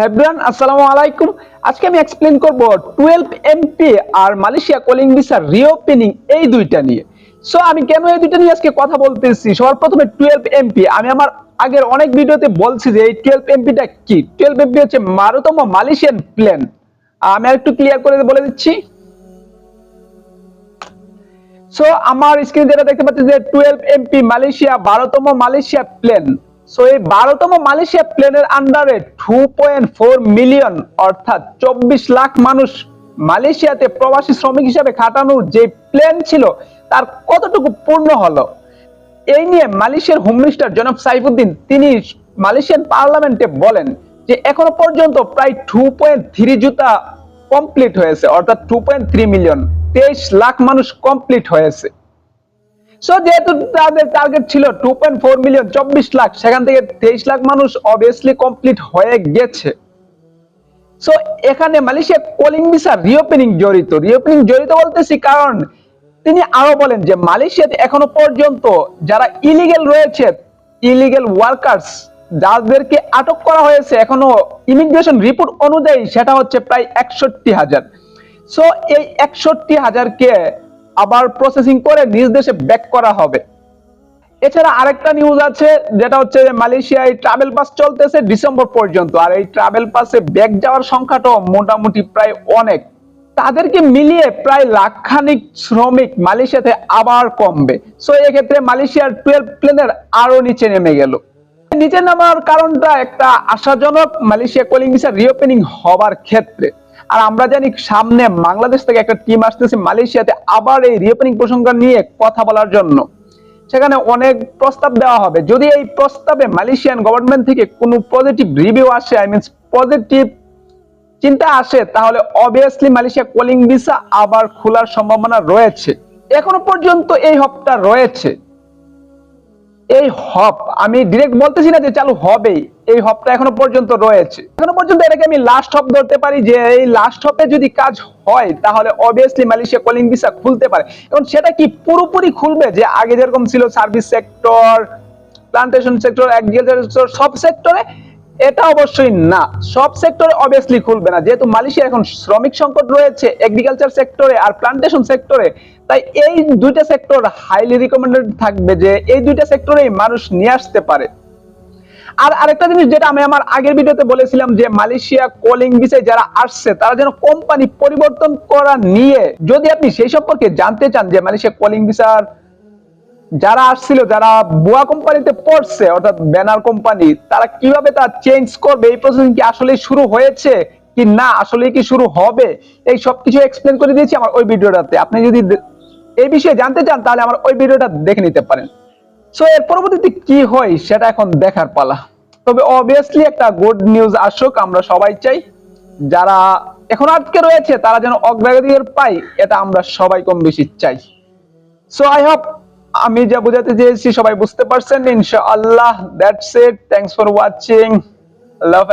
হেব্রান আসসালামু আলাইকুম আজকে আমি এক্সপ্লেন করব টুয়েলভ এমপি আর মালয়েশিয়া কলিং ভিসার রিওপেনিং এই দুইটা নিয়ে। সো আমি কেন এই দুইটা নিয়ে আজকে কথা বলতেছি? সবার প্রথমে টুয়েলভ এমপি আমি আমার আগের অনেক ভিডিওতে বলছি যে এই টুয়েলভ এমপিটা কি? টুয়েলভ এমপি হচ্ছে বারোতম মালয়েশিয়ান প্ল্যান আমি একটু ক্লিয়ার করে বলে দিচ্ছি। সো আমার স্ক্রিনে যেটা দেখতে পাচ্ছি যে টুয়েলভ এমপি মালয়েশিয়া, বারোতম মালয়েশিয়া প্লেন সো এই বারোতম মালয়েশিয়া প্লেনের আন্ডারে টু পয়েন্ট ফোর মিলিয়ন অর্থাৎ চব্বিশ লাখ মানুষ মালয়েশিয়াতে প্রবাসী শ্রমিক হিসাবে খাটানোর যে প্লেন ছিল, তার কতটুকু পূর্ণ হলো? এই নিয়ে মালয়েশিয়ার হোম মিনিস্টার জনাব সাইফুদ্দিন, তিনি মালয়েশিয়ান পার্লামেন্টে বলেন যে, এখনও পর্যন্ত প্রায় টু পয়েন্ট থ্রি জুতা কমপ্লিট হয়েছে, অর্থাৎ টু পয়েন্ট থ্রি মিলিয়ন তেইশ লাখ মানুষ কমপ্লিট হয়েছে। সো যেহেতু তাদের টার্গেট ছিল টু পয়েন্ট ফোর মিলিয়ন চব্বিশ লাখ, সেখান থেকে তেইশ লাখ মানুষ অবভিয়াসলি কমপ্লিট হয়ে গেছে। সো এখানে মালয়েশিয়া কলিং ভিসা রিওপেনিং জড়িত। রিওপেনিং জড়িত বলতেছি কারণ তিনি আরও বলেন যে মালয়েশিয়াতে এখনও পর্যন্ত যারা ইলিগেল রয়েছে ইলিগেল ওয়ার্কার্স যাদেরকে আটক করা হয়েছে, এখনও ইমিগ্রেশন রিপোর্ট অনুযায়ী সেটা হচ্ছে প্রায় একষট্টি হাজার। সো এই একষট্টি হাজারকে আবার প্রসেসিং করে নিজ দেশে ব্যাক করা হবে। এছাড়া আরেকটা নিউজ আছে, যেটা হচ্ছে যে মালয়েশিয়ায় ট্রাভেল পাস চলতেছে ডিসেম্বর পর্যন্ত। আর এই ট্রাভেল পাসে ব্যাক যাওয়ার সংখ্যাটাও মোটামুটি প্রায় অনেক। তাদেরকে মিলিয়ে প্রায় লাখখানিক শ্রমিক মালয়েশিয়াতে আবার কমবে। সো এক্ষেত্রে মালয়েশিয়ার টুয়েলভ প্লেনের আরও নিচে নেমে গেল। নিচে নামার কারণটা একটা আশাজনক, মালয়েশিয়া কলিং ভিসা রিওপেনিং হবার ক্ষেত্রে। আর আমরা জানি সামনে বাংলাদেশ থেকে একটা টিম আসতেছে মালয়েশিয়াতে আবার এই রিওপেনিং প্রসঙ্গ নিয়ে কথা বলার জন্য। সেখানে অনেক প্রস্তাব দেওয়া হবে। যদি এই প্রস্তাবে মালয়েশিয়ান গভর্নমেন্ট থেকে কোনো পজিটিভ রিভিউ আসে আই মিনস পজিটিভ চিন্তা আসে, তাহলে অবভিয়াসলি মালয়েশিয়া কলিং ভিসা আবার খোলার সম্ভাবনা রয়েছে। এখনও পর্যন্ত এই হপটা রয়েছে। এই হপ, আমি ডিরেক্ট বলতেছি না যে চালু হবে এই হপটা এখনও পর্যন্ত রয়েছে। এখনও পর্যন্ত এটাকে আমি লাস্ট হপ ধরতে পারি যে এই লাস্ট হপে যদি কাজ হয়, তাহলে অবভিয়াসলি মালয়েশিয়া কলিং ভিসা খুলতে পারে। এবং সেটা কি পুরোপুরি খুলবে? যে আগে যেরকম ছিল service sector plantation sector agriculture sector সব সেক্টরে এটা অবশ্যই না। সব সেক্টরে অবভিয়াসলি খুলবে না। যেহেতু মালয়েশিয়া এখন শ্রমিক সংকট রয়েছে এগ্রিকালচার সেক্টরে আর প্লান্টেশন সেক্টরে তাই এই দুইটা সেক্টর হাইলি রিকমেন্ডেড থাকবে যে এই দুইটা সেক্টরেই মানুষ নিয়ে আসতে পারে। আর আরেকটা জিনিস যেটা আমি আমার আগের ভিডিওতে বলেছিলাম যে মালয়েশিয়া কলিং ভিসায় যারা আসছে, তারা যেন কোম্পানি পরিবর্তন করা নিয়ে যদি আপনি সেই সম্পর্কে জানতে চান যে মালয়েশিয়া কলিং ভিসার যারা আসছিল, যারা বুয়া কোম্পানিতে পড়ছে, অর্থাৎ ব্যানার কোম্পানি, তারা কীভাবে তা চেঞ্জ করবে? এই প্রসেসিং কি আসলে শুরু হয়েছে কি না? আসলে কি শুরু হবে? এই সব কিছু এক্সপ্লেন করে দিয়েছি আমার ওই ভিডিওটাতে। আপনি যদি এই বিষয়ে জানতে চান, তাহলে আমার ওই ভিডিওটা দেখে নিতে পারেন। সো এর পরবর্তীতে কি হয়, সেটা এখন দেখার পালা। তবে অবভিয়াসলি একটা গুড নিউজ আসুক, আমরা সবাই চাই, যারা এখন আটকে রয়েছে, তারা যেন অগ্রাধিকার পাই এটা আমরা সবাই কম বেশি চাই। সো আই হোপ আমি যা বোঝাতে চেয়েছি সবাই বুঝতে পারছেন ইনশাআল্লাহ that's it thanks for watching love